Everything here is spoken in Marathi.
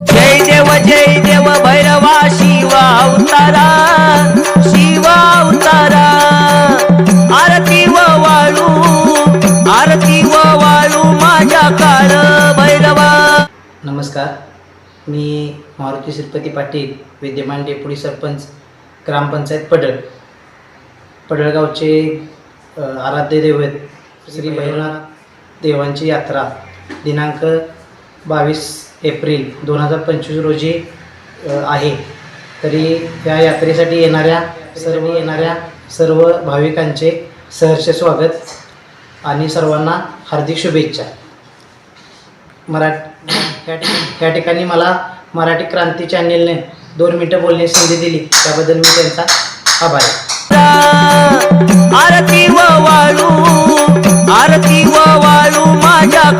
जय देव जय देव भैरवा शिवा अवतारा शिवा अवतारा. आरती व वाळू आरती व वाळू माझ्या काळ भैरवा. नमस्कार मी मारुती श्रीपती पाटील विद्यमान डेप्युटी सरपंच ग्रामपंचायत पडळ. पडळगावचे आराध्य दैवत श्री भैरवनाथ देवांची यात्रा दिनांक बावीस एप्रिल दोन हजार पंचवीस रोजी आहे. तरी या यात्रेसाठी येणाऱ्या सर्व येणाऱ्या सर्व भाविकांचे सहर्ष स्वागत आणि सर्वांना हार्दिक शुभेच्छा. मरा त्या ठिकाणी ठिकाणी मला मराठी क्रांती चॅनेलने दोन मिनटं बोलण्याची संधी दिली. त्याबद्दल मी त्यांचा आभार आरती वाळू आरती वाळू माझ्या